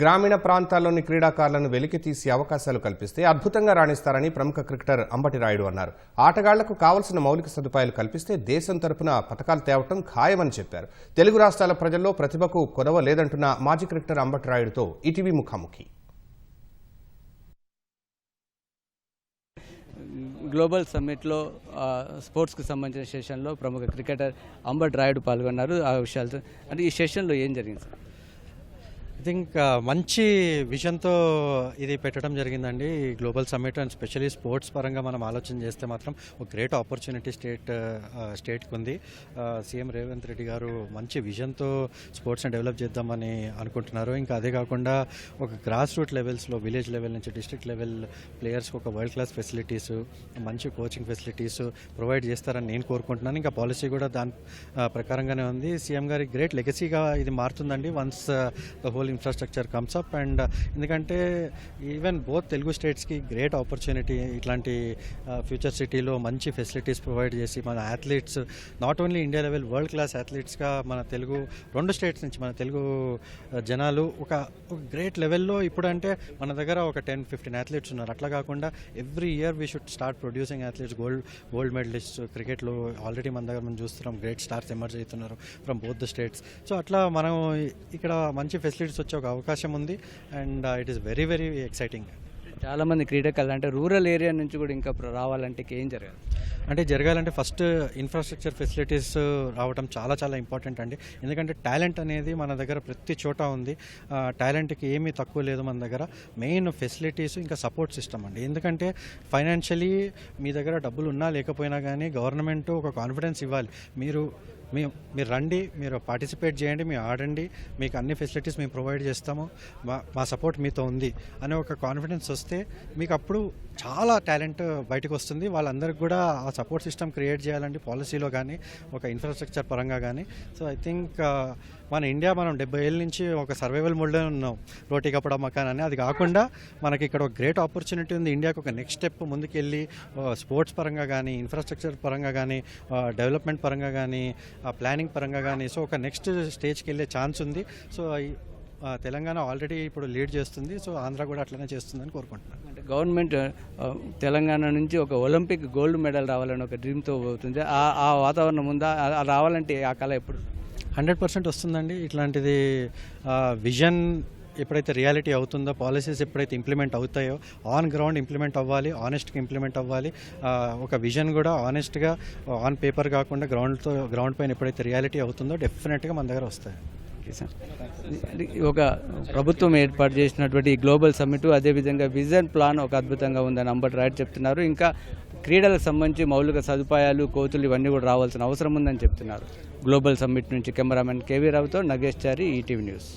గ్రామీణ ప్రాంతాల్లోని క్రీడాకారులను వెలికి తీసి అవకాశాలు కల్పిస్తే అద్భుతంగా రాణిస్తారని ప్రముఖ క్రికెటర్ అంబటి రాయుడు అన్నారు. ఆటగాళ్ళకు కావలసిన మౌలిక సదుపాయాలు కల్పిస్తే దేశం తరపున పథకాలు తేవటం ఖాయమని చెప్పారు. తెలుగు రాష్ట్రాల ప్రజల్లో ప్రతిభకు కొదవ లేదంటున్న మాజీ క్రికెటర్ అంబటి రాయుడుతో ఈటీవీ ముఖాముఖి. గ్లోబల్ సమ్మిట్లో స్పోర్ట్స్కి సంబంధించిన సెషన్లో ప్రముఖ క్రికెటర్ అంబట్ రాయుడు పాల్గొన్నారు. ఆ విషయాలతో అంటే ఈ సెషన్లో ఏం జరిగింది? సార్ ఐ థింక్ uh, మంచి విజన్తో ఇది పెట్టడం జరిగిందండి. ఈ global summit and specially sports పరంగా మనం ఆలోచన చేస్తే మాత్రం ఒక గ్రేట్ ఆపర్చునిటీ స్టేట్ స్టేట్కి ఉంది. సీఎం రేవంత్ రెడ్డి గారు మంచి విజన్తో స్పోర్ట్స్ని డెవలప్ చేద్దామని అనుకుంటున్నారు. ఇంకా అదే కాకుండా ఒక గ్రాస్ రూట్ లెవెల్స్లో విలేజ్ లెవెల్ నుంచి డిస్ట్రిక్ట్ లెవెల్ ప్లేయర్స్కి ఒక వరల్డ్ క్లాస్ ఫెసిలిటీస్ మంచి కోచింగ్ ఫెసిలిటీస్ ప్రొవైడ్ చేస్తారని నేను కోరుకుంటున్నాను. ఇంకా పాలసీ కూడా దాని uh, ప్రకారంగానే ఉంది. సీఎం గారి గ్రేట్ లెగసీగా ఇది మారుతుందండి. Once the whole infrastructure comes up and ఎందుకంటే ఈవెన్ బోత్ తెలుగు స్టేట్స్కి గ్రేట్ ఆపర్చునిటీ ఇట్లాంటి uh, ఫ్యూచర్ సిటీలో మంచి ఫెసిలిటీస్ ప్రొవైడ్ చేసి మన athletes not only India level world class అథ్లీట్స్గా మన తెలుగు రెండు స్టేట్స్ నుంచి మన తెలుగు uh, జనాలు ఒక ఒక గ్రేట్ లెవెల్లో ఇప్పుడంటే మన దగ్గర ఒక టెన్ ఫిఫ్టీన్ అథ్లీట్స్ ఉన్నారు. అట్లా కాకుండా every year we should start producing athletes gold gold medalist క్రికెట్లో ఆల్రెడీ మన దగ్గర మనం చూస్తున్నాం. గ్రేట్ స్టార్స్ ఎమర్జ్ అవుతున్నారు from both the states so అట్లా మనం ఇక్కడ మంచి ఫెసిలిటీస్ వచ్చే ఒక అవకాశం ఉంది. And it is very very exciting చాలామంది క్రీడాకారులు అంటే రూరల్ ఏరియా నుంచి కూడా ఇంకా రావాలంటే ఏం జరగాలి? అంటే జరగాలంటే ఫస్ట్ ఇన్ఫ్రాస్ట్రక్చర్ ఫెసిలిటీస్ రావడం చాలా చాలా ఇంపార్టెంట్ అండి. ఎందుకంటే టాలెంట్ అనేది మన దగ్గర ప్రతి చోట ఉంది. టాలెంట్కి ఏమీ తక్కువ లేదు మన దగ్గర. మెయిన్ ఫెసిలిటీస్ ఇంకా సపోర్ట్ సిస్టమ్ అండి. ఎందుకంటే ఫైనాన్షియలీ మీ దగ్గర డబ్బులు ఉన్నా లేకపోయినా కానీ గవర్నమెంట్ ఒక కాన్ఫిడెన్స్ ఇవ్వాలి. మీరు మీ మీరు రండి మీరు పార్టిసిపేట్ చేయండి మీరు ఆడండి మీకు అన్ని ఫెసిలిటీస్ మేము ప్రొవైడ్ చేస్తాము మా మా సపోర్ట్ మీతో ఉంది అనే ఒక కాన్ఫిడెన్స్ వస్తే మీకు అప్పుడు చాలా టాలెంట్ బయటకు వస్తుంది. వాళ్ళందరికీ కూడా ఆ సపోర్ట్ సిస్టమ్ క్రియేట్ చేయాలండి పాలసీలో కానీ ఒక ఇన్ఫ్రాస్ట్రక్చర్ పరంగా కానీ. సో ఐ థింక్ uh, మన ఇండియా మనం డెబ్బై ఏళ్ళ నుంచి ఒక సర్వైవల్ మోడ్లో ఉన్నాం. రోటీ కప్పడా మకాన్ అని. అది కాకుండా మనకి ఇక్కడ ఒక గ్రేట్ ఆపర్చునిటీ ఉంది. ఇండియాకి ఒక నెక్స్ట్ స్టెప్ ముందుకెళ్ళి uh, స్పోర్ట్స్ పరంగా కానీ ఇన్ఫ్రాస్ట్రక్చర్ పరంగా కానీ uh, డెవలప్మెంట్ పరంగా కానీ ప్లానింగ్ పరంగా కానీ సో ఒక నెక్స్ట్ స్టేజ్కి వెళ్ళే ఛాన్స్ ఉంది. సో ఆ, తెలంగాణ ఆల్రెడీ ఇప్పుడు లీడ్ చేస్తుంది. సో ఆంధ్ర కూడా అట్లనే చేస్తుందని కోరుకుంటున్నాను. అంటే గవర్నమెంట్ ఆ, తెలంగాణ నుంచి ఒక ఒలింపిక్ గోల్డ్ మెడల్ రావాలని ఒక డ్రీమ్తో పోతుంది? ఆ ఆ వాతావరణం ఉందా? ఆ- ఆ రావాలంటే ఆ కళ ఎప్పుడు? హండ్రెడ్ పర్సెంట్ వస్తుందండి. ఇట్లాంటిది విజన్ ఎప్పుడైతే రియాలిటీ అవుతుందో పాలసీస్ ఎప్పుడైతే ఇంప్లిమెంట్ అవుతాయో ఆన్ గ్రౌండ్ ఇంప్లిమెంట్ అవ్వాలి ఆనెస్ట్గా ఇంప్లిమెంట్ అవ్వాలి. ఒక విజన్ కూడా ఆనెస్ట్గా ఆన్ పేపర్ కాకుండా గ్రౌండ్తో గ్రౌండ్ పైన ఎప్పుడైతే రియాలిటీ అవుతుందో డెఫినెట్గా మన దగ్గర వస్తాయి. ఒక ప్రభుత్వం ఏర్పాటు చేసినటువంటి గ్లోబల్ సమ్మిట్ అదేవిధంగా విజన్ ప్లాన్ ఒక అద్భుతంగా ఉందని అంబటి రాయట్ చెప్తున్నారు. ఇంకా క్రీడలకు సంబంధించి మౌలిక సదుపాయాలు కోతులు ఇవన్నీ కూడా రావాల్సిన అవసరం ఉందని చెప్తున్నారు. గ్లోబల్ సమ్మిట్ నుంచి కెమెరామెన్ కేవీ రావుతో నగేష్ చారి ఈటీవీ న్యూస్.